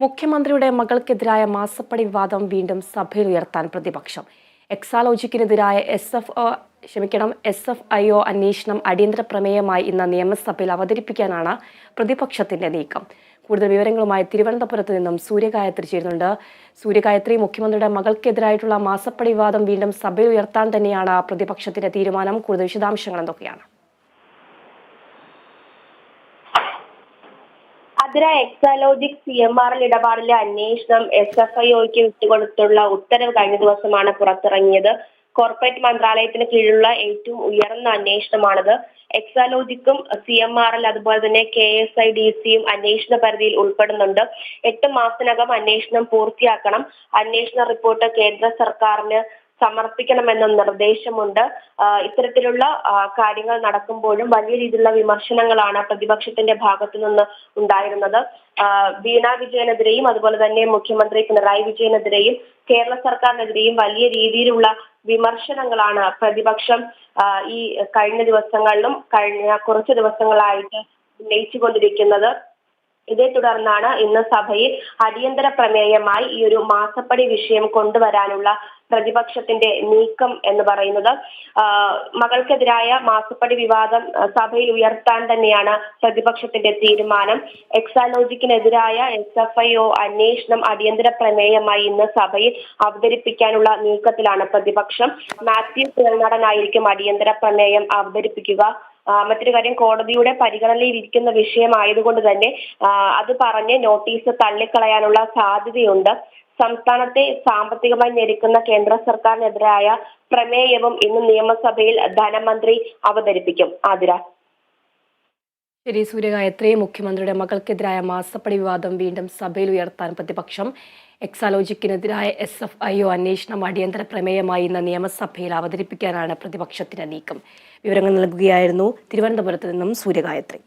മുഖ്യമന്ത്രിയുടെ മകൾക്കെതിരായ മാസപ്പടി വിവാദം വീണ്ടും സഭയിൽ ഉയർത്താൻ പ്രതിപക്ഷം. എക്സാലോജിക്കിനെതിരായ എസ് എഫ് ഒ ക്ഷമിക്കണം എസ് എഫ് ഐ ഒ അന്വേഷണം അടിയന്തര പ്രമേയമായി ഇന്ന് നിയമസഭയിൽ അവതരിപ്പിക്കാനാണ് പ്രതിപക്ഷത്തിന്റെ നീക്കം. കൂടുതൽ വിവരങ്ങളുമായി തിരുവനന്തപുരത്ത് നിന്നും സൂര്യഗായത്രി ചേരുന്നുണ്ട്. സൂര്യഗായത്രി മുഖ്യമന്ത്രിയുടെ മകൾക്കെതിരായിട്ടുള്ള മാസപ്പടി വിവാദം വീണ്ടും സഭയിൽ ഉയർത്താൻ തന്നെയാണ് പ്രതിപക്ഷത്തിന്റെ തീരുമാനം. കൂടുതൽ വിശദാംശങ്ങൾ എന്തൊക്കെയാണ്? അതിര എക്സാലോജിക് സി എം ആർ ഇടപാടിലെ അന്വേഷണം എസ് എഫ് ഐ ഒക്ക് വിട്ടുകൊടുത്തുള്ള ഉത്തരവ് കഴിഞ്ഞ ദിവസമാണ് പുറത്തിറങ്ങിയത്. കോർപ്പറേറ്റ് മന്ത്രാലയത്തിന് കീഴിലുള്ള ഏറ്റവും ഉയർന്ന അന്വേഷണമാണിത്. എക്സാലോജിക്കും സി എം ആർ എൽ അതുപോലെ തന്നെ കെ എസ് ഐ ഡി സിയും അന്വേഷണ പരിധിയിൽ ഉൾപ്പെടുന്നുണ്ട്. എട്ട് മാസത്തിനകം അന്വേഷണം പൂർത്തിയാക്കണം. അന്വേഷണ റിപ്പോർട്ട് കേന്ദ്ര സർക്കാരിന് സമർപ്പിക്കണമെന്ന നിർദ്ദേശമുണ്ട്. ഇത്തരത്തിലുള്ള കാര്യങ്ങൾ നടക്കുമ്പോഴും വലിയ രീതിയിലുള്ള വിമർശനങ്ങളാണ് പ്രതിപക്ഷത്തിന്റെ ഭാഗത്തു നിന്ന് ഉണ്ടായിരുന്നത്. വീണ വിജയനെതിരെയും അതുപോലെ തന്നെ മുഖ്യമന്ത്രി പിണറായി വിജയനെതിരെയും കേരള സർക്കാരിനെതിരെയും വലിയ രീതിയിലുള്ള വിമർശനങ്ങളാണ് പ്രതിപക്ഷം ഈ കഴിഞ്ഞ ദിവസങ്ങളിലും കഴിഞ്ഞ കുറച്ച് ദിവസങ്ങളായിട്ട് ഉന്നയിച്ചുകൊണ്ടിരിക്കുന്നത്. ഇതേ തുടർന്നാണ് ഇന്ന് സഭയിൽ അടിയന്തര പ്രമേയമായി ഈ ഒരു മാസപ്പടി വിഷയം കൊണ്ടുവരാനുള്ള പ്രതിപക്ഷത്തിന്റെ നീക്കം എന്ന് പറയുന്നത് മകൾക്കെതിരായ മാസപ്പടി വിവാദം സഭയിൽ ഉയർത്താൻ തന്നെയാണ് പ്രതിപക്ഷത്തിന്റെ തീരുമാനം. എക്സാലോജിക്കിനെതിരായ എസ് എഫ് ഐ ഒ അന്വേഷണം അടിയന്തര പ്രമേയമായി ഇന്ന് സഭയിൽ അവതരിപ്പിക്കാനുള്ള നീക്കത്തിലാണ് പ്രതിപക്ഷം. മാത്യു തിരുനടനായിരിക്കും അടിയന്തര പ്രമേയം അവതരിപ്പിക്കുക. മറ്റൊരു കാര്യം കോടതിയുടെ പരിഗണനയിൽ ഇരിക്കുന്ന വിഷയമായതുകൊണ്ട് തന്നെ അത് പറഞ്ഞ് നോട്ടീസ് തള്ളിക്കളയാനുള്ള സാധ്യതയുണ്ട്. സംസ്ഥാനത്തെ സാമ്പത്തികമായി ഞെരുക്കുന്ന കേന്ദ്ര സർക്കാരിനെതിരായ പ്രമേയവും ഇന്ന് നിയമസഭയിൽ ധനമന്ത്രി അവതരിപ്പിക്കും. ആതിര. ശരി സൂര്യഗായത്രി മുഖ്യമന്ത്രിയുടെ മകൾക്കെതിരായ മാസപ്പടി വിവാദം വീണ്ടും സഭയിൽ ഉയർത്താൻ പ്രതിപക്ഷം എക്സാലോജിക്കിനെതിരായ എസ് എഫ് ഐ ഒ അന്വേഷണം അടിയന്തര പ്രമേയമായി ഇന്ന് നിയമസഭയിൽ അവതരിപ്പിക്കാനാണ് പ്രതിപക്ഷത്തിന്റെ നീക്കം. വിവരങ്ങൾ നൽകുകയായിരുന്നു തിരുവനന്തപുരത്ത് നിന്നും സൂര്യഗായത്രി.